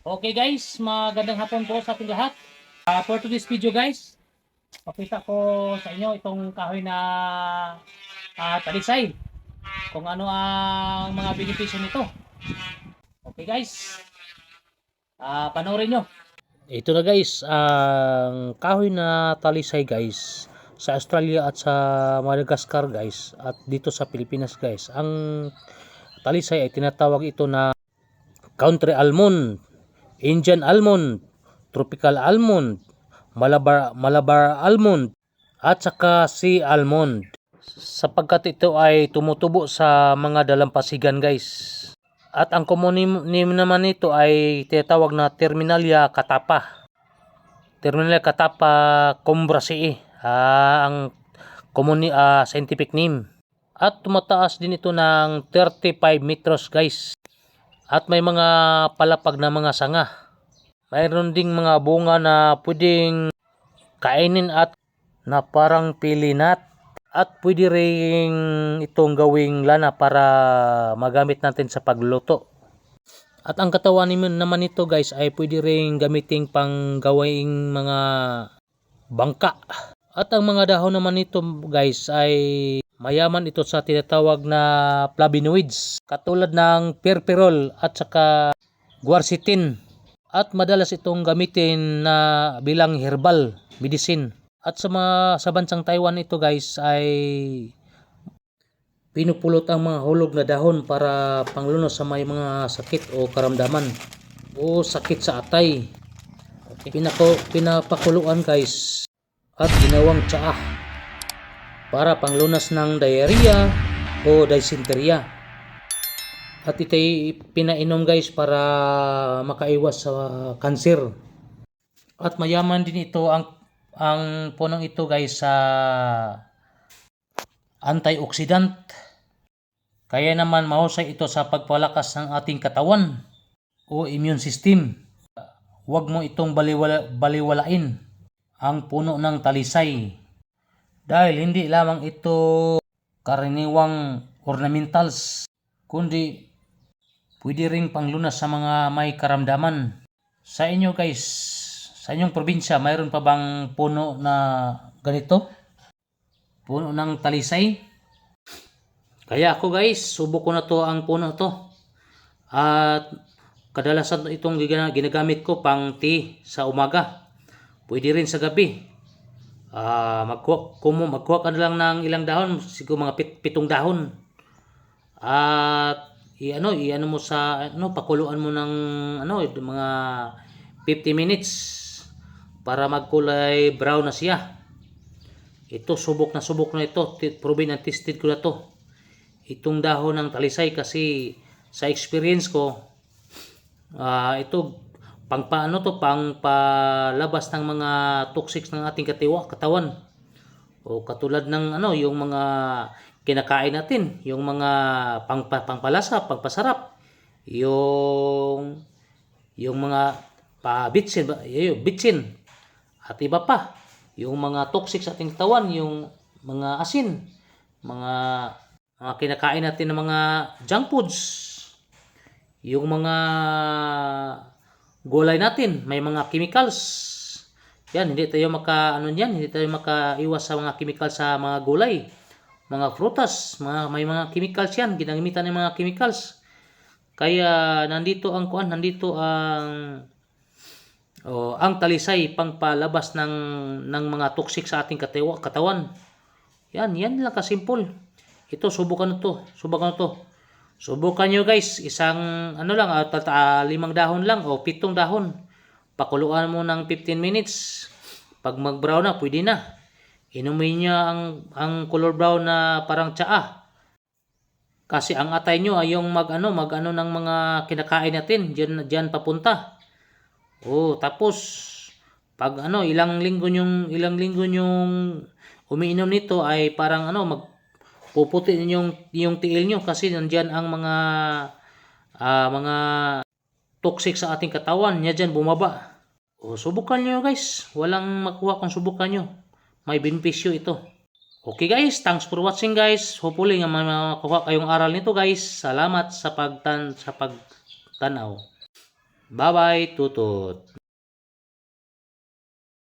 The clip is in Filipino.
Okay guys, magandang hapon po sa ating lahat. Ah, for today's video guys, papita ko sa inyo itong kahoy na ah, talisay. Kung ano ang mga benepisyo nito. Okay guys, ah, panoorin nyo. Ito na guys, ang kahoy na talisay guys sa Australia at sa Madagascar guys at dito sa Pilipinas guys. Ang talisay ay tinatawag ito na country almond Indian almond, tropical almond, Malabar Malabar almond at saka sea almond. Sapagkat ito ay tumutubo sa mga dalampasigan guys. At ang name naman nito ay tinatawag na Terminalia catapa. Terminalia catapa combraceae. Ah, ang common ni- ah, scientific name. At tumataas din ito ng 35 meters guys at may mga palapag na mga sanga. Mayroon ding mga bunga na pwedeng kainin at na parang pilinat at pwede ring itong gawing lana para magamit natin sa pagluluto. At ang katawan naman nito guys ay pwede ring gamitin pang gawing mga bangka. At ang mga dahon naman nito guys ay mayaman ito sa tinatawag na flavonoids katulad ng perperol at saka guarcetin at madalas itong gamitin na bilang herbal medicine. At sa mga sa bansang Taiwan ito guys ay pinupulot ang mga hulog na dahon para panglunos sa may mga sakit o karamdaman o sakit sa atay. Pinako pinapakuluan guys at ginawang tsaa para panglunas ng diarrhea o dysentery. At ito'y pinainom guys para makaiwas sa cancer. At mayaman din ito ang ang punong ito guys sa antioxidant. Kaya naman mahusay ito sa pagpalakas ng ating katawan o immune system. Huwag mo itong baliwala, baliwalain ang puno ng talisay dahil hindi lamang ito karaniwang ornamentals, kundi pwede ring panglunas sa mga may karamdaman. Sa inyo guys, sa inyong probinsya, mayroon pa bang puno na ganito? Puno ng talisay? Kaya ako guys, subok ko na to ang puno to. At kadalasan itong gina- ginagamit ko pang tea sa umaga. Pwede rin sa gabi. Ah, magkuha, kumo, magkuha ka lang ng ilang dahon, siguro mga pit, pitong dahon. At i-ano, i-ano mo sa ano, pakuluan mo ng ano, mga 50 minutes para magkulay brown na siya. Ito subok na subok na ito, proven and tested ko na to. Itong dahon ng talisay kasi sa experience ko ah ito pang paano to pang palabas ng mga toxics ng ating katiwa, katawan. O katulad ng ano, yung mga kinakain natin, yung mga pang pangpalasa, pangpasarap, yung yung mga pabitsin, yung bitsin at iba pa. Yung mga toxic sa ating katawan, yung mga asin, mga mga kinakain natin ng mga junk foods, yung mga gulay natin, may mga chemicals. Yan, hindi tayo maka ano yan, hindi tayo makaiwas sa mga chemicals sa mga gulay, mga prutas, mga may mga chemicals yan, ginagamitan ng mga chemicals. Kaya nandito ang kuan, nandito ang oh, ang talisay pangpalabas ng ng mga toxic sa ating katawa, katawan. Yan, yan lang kasimple. Ito subukan na to, subukan na to. Subukan nyo guys, isang ano lang, at uh, limang dahon lang o pitong dahon. Pakuluan mo ng 15 minutes. Pag mag-brown na, pwede na. Inumin niya ang, ang color brown na parang tsaa. Kasi ang atay nyo ay yung mag ano, mag ano ng mga kinakain natin, diyan diyan papunta. Oh, tapos pag ano, ilang linggo yung ilang linggo yung umiinom nito ay parang ano, mag puputi yung yung tiil nyo kasi nandiyan ang mga ah, mga toxic sa ating katawan, niya diyan bumaba. O subukan nyo guys, walang makuha kung subukan nyo. May benepisyo ito. Okay guys, thanks for watching guys. Hopefully nga makuha kayong aral nito guys. Salamat sa pagtan sa pagtanaw. Bye-bye, tutut.